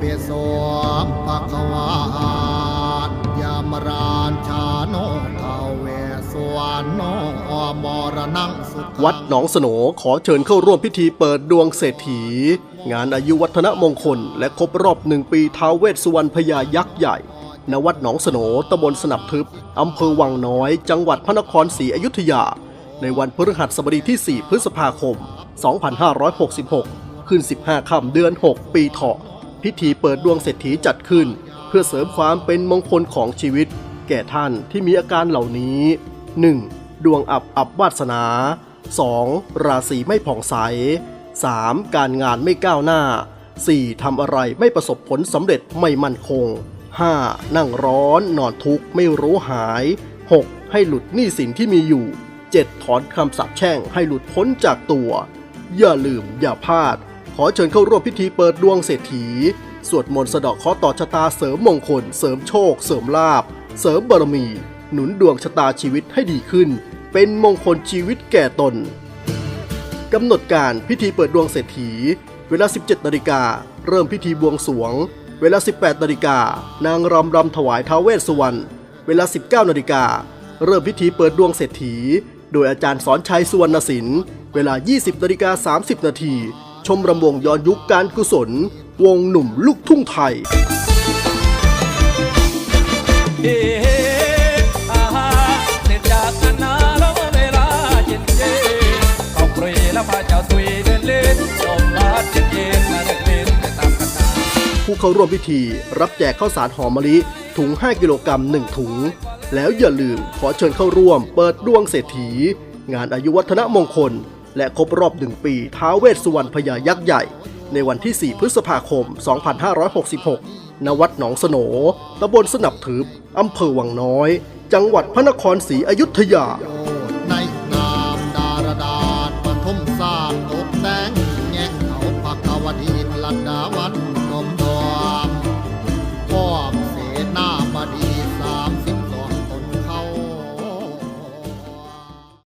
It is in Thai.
ปิโสภะคะวายามรานชาโนทาเวสวานโนมรณังสุขวัดหนองสโหนขอเชิญเข้าร่วมพิธีเปิดดวงเศรษฐี งานอายุวัฒนมงคล และครบรอบหนึ่งปีท้าวเวสสุวรรณพญายักษ์ใหญ่ณวัดหนองสโหนตำบลสนับทึบ อำเภอวังน้อย จังหวัดพระนครศรีอยุธยา ในวันพฤหัสบดีที่ 4 พฤษภาคม 2566 ขึ้น 15 ค่ำเดือน 6 ปีเถาะ พิธีเปิดดวงเศรษฐีจัดขึ้น เพื่อเสริมความเป็นมงคลของชีวิต แก่ท่านที่มีอาการเหล่านี้ 1. ดวงอับอับวาสนา 2. ราศีไม่ผ่องใส 3. การงานไม่ก้าวหน้า 4. ทำอะไรไม่ประสบผลสำเร็จไม่มั่นคง 5. นั่งร้อนนอนทุกข์ไม่รู้หาย 6. ให้หลุดหนี้สินที่มีอยู่ 7. ถอนคำสาปแช่งให้หลุดพ้นจากตัว อย่าลืมอย่าพลาด ขอเชิญเข้าร่วมพิธีเปิดดวงเศรษฐี สวดมนต์สะเดอกเคราะห์ต่อชะตาเสริมมงคล เสริมโชค เสริมลาบ เสริมบารมี หนุนดวงชะตาชีวิตให้ดีขึ้น เป็นมงคลชีวิตแก่ตนกำหนดการพิธีเปิดดวงเศรษฐี เวลา 17นาฬิกาเริ่มพิธีบวงสรวง เวลา 18นาฬิกานางรำรำถวายท้าวเวสสุวรรณเวลา 19นาฬิกาเริ่มพิธีเปิดดวงเศรษฐี โดยอาจารย์สอนชัยสุวรรณศิลป์เวลา 20นาฬิกา30นาที ชมรำวงย้อนยุคการกุศล วงหนุ่มลูกทุ่งไทย ผู้เข้าร่วมพิธีรับแจกข้าวสารหอมมะลิถุง 5 กิโลกรัม1ถุง แล้วอย่าลืมขอเชิญเข้าร่วมเปิดดวงเศรษฐี งานอายุวัฒนมงคล และครบรอบหนึ่งปีท้าเวสสุวรรณพญายักษ์ใหญ่ ในวันที่ 4 พฤษภาคม 2566 ณ วัดหนองสโนตำบลสนับถืออำเภอวังน้อย จังหวัดพระนครศรีอยุธยาสร้างตกแต่งแยงเขาปักวดีพลัดดาวัน